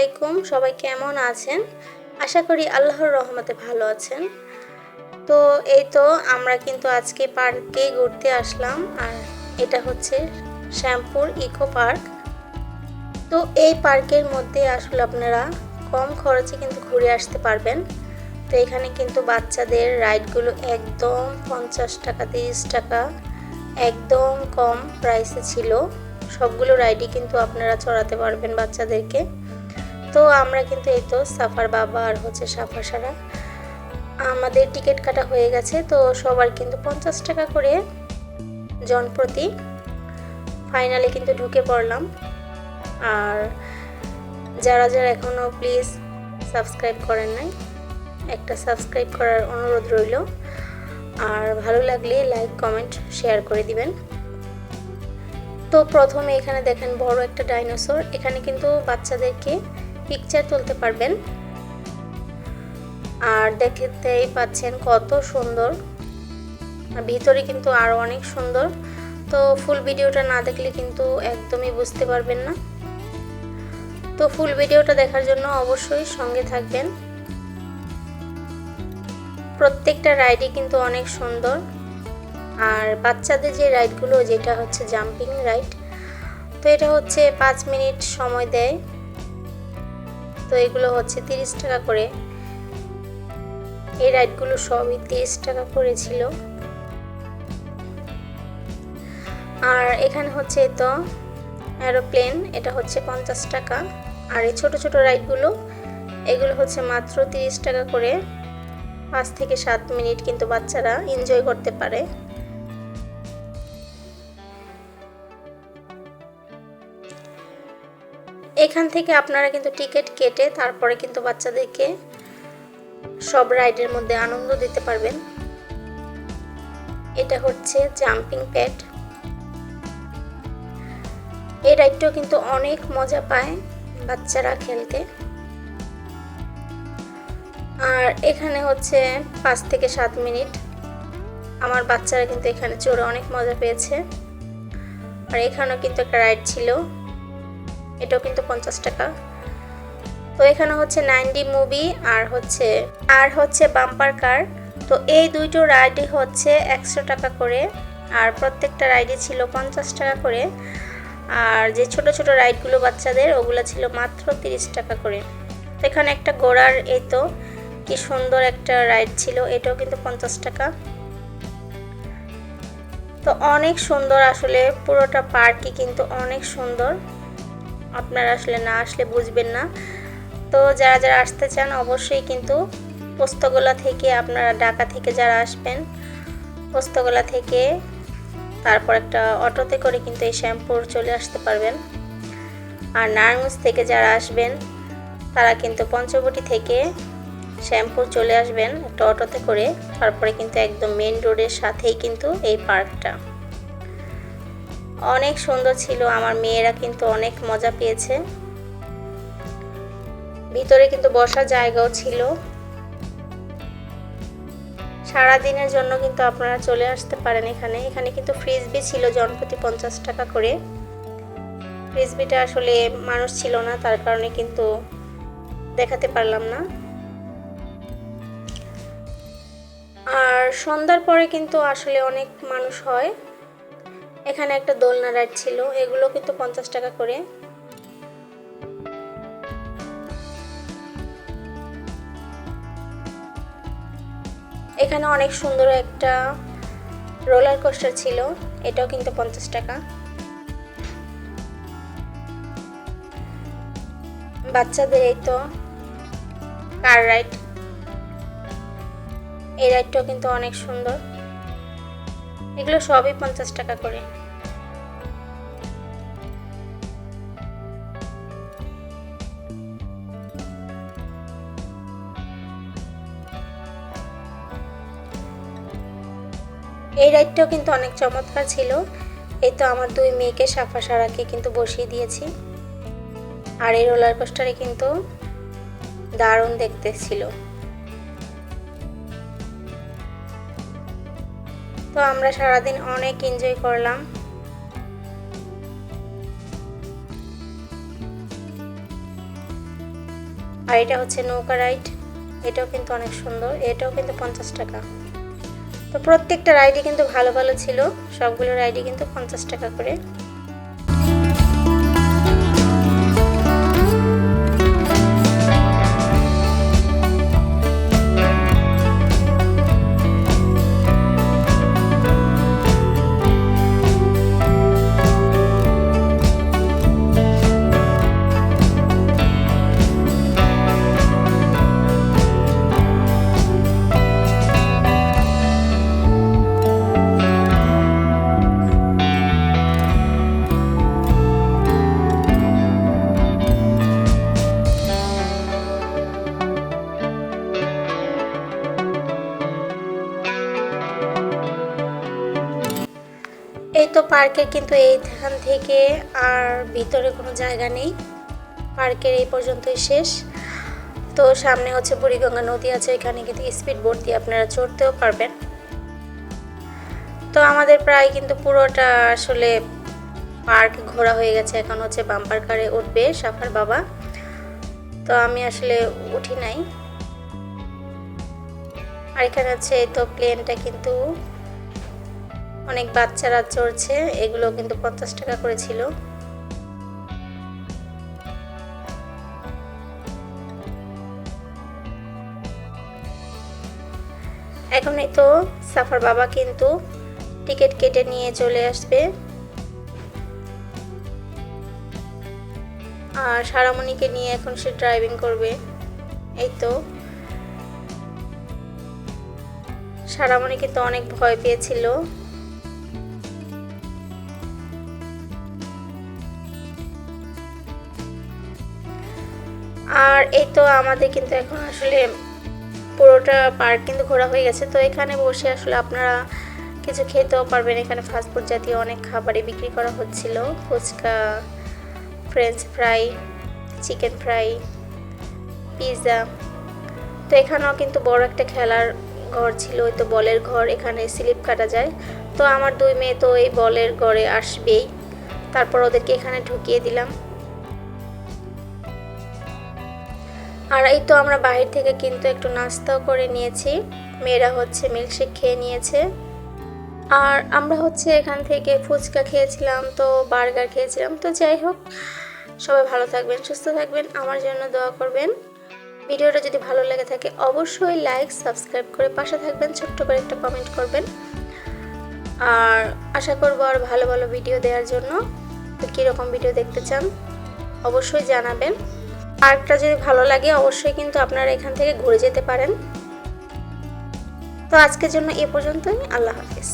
আলাইকুম, সবাই কেমন আছেন? আশা করি আল্লাহর রহমতে ভালো আছেন। তো এই তো আমরা কিন্তু আজকে পার্কে ঘুরতে আসলাম, আর এটা হচ্ছে শ্যামপুর ইকো পার্ক। তো এই পার্কের মধ্যে আসলে আপনারা কম খরচে কিন্তু ঘুরে আসতে পারবেন। তো এখানে কিন্তু বাচ্চাদের রাইডগুলো একদম পঞ্চাশ টাকা, তিরিশ টাকা, একদম কম প্রাইসে ছিল। সবগুলো রাইডই কিন্তু আপনারা চড়াতে পারবেন বাচ্চাদেরকে। তো আমরা কিন্তু এই তো সাফার বাবা আর হচ্ছে সাফা সারা। আমাদের টিকিট কাটা হয়ে গেছে, তো সবার কিন্তু পঞ্চাশ টাকা করে জনপ্রতি। ফাইনালে কিন্তু ঢুকে পড়লাম। আর যারা যারা এখনও প্লিজ সাবস্ক্রাইব করেন নাই, একটা সাবস্ক্রাইব করার অনুরোধ রইল। আর ভালো লাগলে লাইক কমেন্ট শেয়ার করে দিবেন। তো প্রথমে এখানে দেখেন বড় একটা ডাইনোসর এখানে কিন্তু বাচ্চাদেরকে পিকচার তুলতে পারবেন। আর দেখতেই পাচ্ছেন কত সুন্দর। আর ভিতরে কিন্তু আরও অনেক সুন্দর। তো ফুল ভিডিওটা না দেখলে কিন্তু একদমই বুঝতে পারবেন না। তো ফুল ভিডিওটা দেখার জন্য অবশ্যই সঙ্গে থাকবেন। প্রত্যেকটা রাইডই কিন্তু অনেক সুন্দর। আর বাচ্চাদের যে রাইডগুলো যেটা হচ্ছে জাম্পিং রাইড তো এটা হচ্ছে পাঁচ মিনিট সময় দেয়। তো এগুলো হচ্ছে তিরিশ টাকা করে। এই রাইডগুলো সবই তিরিশ টাকা করে ছিল। আর এখানে হচ্ছে তো অ্যারোপ্লেন এটা হচ্ছে পঞ্চাশ টাকা। আর এই ছোটো ছোটো রাইডগুলো, এগুলো হচ্ছে মাত্র তিরিশ টাকা করে। পাঁচ থেকে সাত মিনিট কিন্তু বাচ্চারা এনজয় করতে পারে। এখান থেকে আপনারা কিন্তু টিকিট কেটে তারপরে কিন্তু বাচ্চাদেরকে সব রাইডের মধ্যে আনন্দ দিতে পারবেন। এটা হচ্ছে জাম্পিং প্যাড। এই রাইডটাও কিন্তু অনেক মজা পায় বাচ্চারা খেলতে। আর এখানে হচ্ছে পাঁচ থেকে সাত মিনিট। আমার বাচ্চারা কিন্তু এখানে চড়ে অনেক মজা পেয়েছে। আর এখানেও কিন্তু একটা রাইড ছিল। এটাও কিন্তু পঞ্চাশ টাকা। তো এখানে হচ্ছে নাইনডি মুভি আর হচ্ছে আর হচ্ছে বাম্পার কার। তো এই দুইটো রাইডই হচ্ছে একশো টাকা করে, আর প্রত্যেকটা রাইডে ছিল পঞ্চাশ টাকা করে। আর যে ছোট ছোট রাইডগুলো বাচ্চাদের, ওগুলো ছিল মাত্র তিরিশ টাকা করে। তো এখানে একটা ঘোড়ার এই তো, কি সুন্দর একটা রাইড ছিল, এটাও কিন্তু পঞ্চাশ টাকা। তো অনেক সুন্দর আসলে, পুরোটা পার্কই কিন্তু অনেক সুন্দর। আপনারা আসলে না আসলে বুঝবেন না। তো যারা যারা আসতে চান অবশ্যই কিন্তু পোস্তগোলা থেকে আপনারা ঢাকা থেকে যারা আসবেন, পোস্তগোলা থেকে তারপর একটা অটোতে করে কিন্তু এই শ্যাম্পুর চলে আসতে পারবেন। আর নারায়ণগঞ্জ থেকে যারা আসবেন, তারা কিন্তু পঞ্চবটি থেকে শ্যাম্পুর চলে আসবেন একটা অটোতে করে। তারপরে কিন্তু একদম মেন রোডের সাথেই কিন্তু এই পার্কটা। অনেক সুন্দর ছিল। আমার মেয়েরা কিন্তু অনেক মজা পেয়েছে। ভিতরে কিন্তু বসার জায়গাও ছিল। সারা দিনের জন্য কিন্তু আপনারা চলে আসতে পারেন এখানে। এখানে কিন্তু ফ্রিজবি ছিল জনপ্রতি পঞ্চাশ টাকা করে। ফ্রিজবিটা আসলে মানুষ ছিল না, তার কারণে কিন্তু দেখাতে পারলাম না। আর সন্ধ্যার পরে কিন্তু আসলে অনেক মানুষ হয়। এখানে একটা দোলনা রাইড ছিল, এগুলো কিন্তু পঞ্চাশ টাকা করে। এখানে অনেক সুন্দর একটা রোলার কোস্টার ছিল, এটাও কিন্তু পঞ্চাশ টাকা। বাচ্চাদের এই তো কার রাইড? এই রাইডটাও কিন্তু অনেক সুন্দর। এগুলো সবই পঞ্চাশ টাকা করে। এই রাইডটাও কিন্তু অনেক চমৎকার ছিল। এই তো আমার দুই মেয়েকে সাফা সারাকে কিন্তু বসিয়ে দিয়েছি। আর এই রোলার কোস্টারে কিন্তু দারুণ দেখতে ছিল। তো আমরা সারাদিন অনেক এনজয় করলাম। আর এটা হচ্ছে নৌকা রাইড। এটাও কিন্তু অনেক সুন্দর। এটাও কিন্তু পঞ্চাশ টাকা। তো প্রত্যেকটা রাইডই কিন্তু ভালো ভালো ছিল। সবগুলো রাইডই কিন্তু পঞ্চাশ টাকা করে। এই তো পার্কে কিন্তু এইখান থেকে আর ভিতরে কোনো জায়গা নেই। পার্কের এই পর্যন্তই শেষ। তো সামনে হচ্ছে বুড়িগঙ্গা নদী আছে, এখানে কিন্তু স্পিড বোট দিয়ে আপনারা চড়তেও পারবেন। তো আমাদের প্রায় কিন্তু পুরোটা আসলে পার্ক ঘোরা হয়ে গেছে। এখন হচ্ছে বাম্পার কারে উঠবে সাফার বাবা। তো আমি আসলে উঠি নাই। আর এখানে হচ্ছে তো প্লেনটা কিন্তু অনেক বাচ্চারা চড়ছে এগুলো কিন্তু পঞ্চাশ টাকা করে ছিল। এখন এই তো সাফার বাবা কিন্তু টিকিট কেটে নিয়ে চলে আসবে। আর সারামণিকে নিয়ে এখন সে ড্রাইভিং করবে। এই তো। সারামণি কিন্তু অনেক ভয় পেয়েছিল। আর এই তো আমাদের কিন্তু এখন আসলে পুরোটা পার্ক কিন্তু ঘোরা হয়ে গেছে। তো এখানে বসে আসলে আপনারা কিছু খেতেও পারবেন। এখানে ফাস্টফুড জাতীয় অনেক খাবারই বিক্রি করা হচ্ছিল। Fuchka French fry chicken fry pizza তো এখানেও কিন্তু বড় একটা খেলার ঘর ছিল। ওই তো বলের ঘর। এখানে স্লিপ কাটা যায়। তো আমার দুই মেয়ে তো এই বলের ঘরে আসবেই। তারপর ওদেরকে এখানে ঢুকিয়ে দিলাম। আর এই তো আমরা বাইরে থেকে কিন্তু একটু নাস্তাও করে নিয়েছি। মেয়েরা হচ্ছে মিল্কশেক খেয়ে নিয়েছে। আর আমরা হচ্ছে এখান থেকে ফুচকা খেয়েছিলাম, তো বার্গার খেয়েছিলাম। তো যাই হোক, সবাই ভালো থাকবেন, সুস্থ থাকবেন, আমার জন্য দোয়া করবেন। ভিডিওটা যদি ভালো লেগে থাকে, অবশ্যই লাইক সাবস্ক্রাইব করে পাশে থাকবেন, ছোট্ট করে একটা কমেন্ট করবেন। আর আশা করব আর ভালো ভালো ভিডিও দেওয়ার জন্য। তো কীরকম ভিডিও দেখতে চান, অবশ্যই জানাবেন। পার্কটা যদি ভালো লাগে, অবশ্যই কিন্তু আপনারা এখান থেকে ঘুরে যেতে পারেন। তো আজকের জন্য এ পর্যন্তই, আল্লাহ হাফিজ।